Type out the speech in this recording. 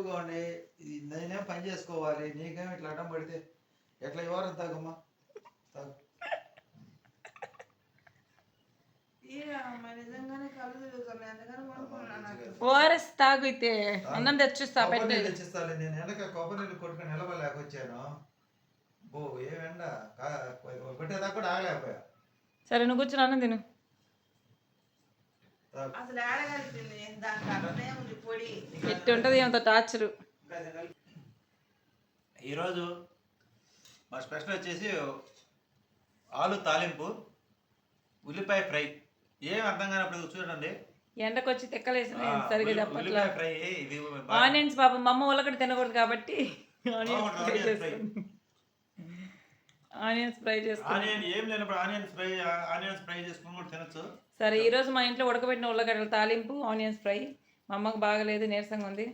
ఎక్కువగా ఉండి ఇది నేనేం పని చేసుకోవాలి? నీకేం ఇట్లా అడ్డం పడితే ఎట్లా ఇవ్వరు తాగమ్మా? తాగు. నిజంగానే కళ్ళు తిరుగుతున్నాయి. అందుకని కొనుక్కున్నాను నాకు. ఓఆర్ఎస్ తాగు అయితే అన్నం తెచ్చిస్తా పెట్టే నేను. ఎండక కొబ్బరి నీళ్ళు కొట్టుకొని నిలబడలేకొచ్చాను. ఓ ఏం ఎండ కా- కొట్టేదాకా కూడా ఆగలేకపోయా. సరే నువ్వు కూర్చొని అన్నం తిను. అసలు కలిపింది దాంట్లో అట్లనే ఉంది పొడి ఎట్టి ఉంటుంది అంత టార్చరు. ఈరోజు మా స్పెషల్ వచ్చేసి ఆలు తాలింపు ఉల్లిపాయ ఫ్రై. ఏం అర్థం కానప్పుడు చూడండి. ఎండకొచ్చి తెక్కలేసి ఆ, సరిగా ఉల్లి- చెప్పట్లా. ఆనియన్స్ పాపం మా అమ్మ ఒళ్ళకటి తినకూడదు కాబట్టి ఆనియన్స్ ఫ్రై. ఆనియన్స్ ఫ్రై చేసుకుని ఆనియన్ ఏం లేనప్పుడు ఆనియన్స్ ఫ్రై ఆనియన్స్ ఫ్రై చేసుకుని కూడా తినచ్చు. సరే ఈరోజు మా ఇంట్లో ఉడకబెట్టిన ఉల్లగడ్డల తాలింపు ఆనియన్స్ ఫ్రై. మా అమ్మకు బాగలేదు నీరసంగా ఉంది.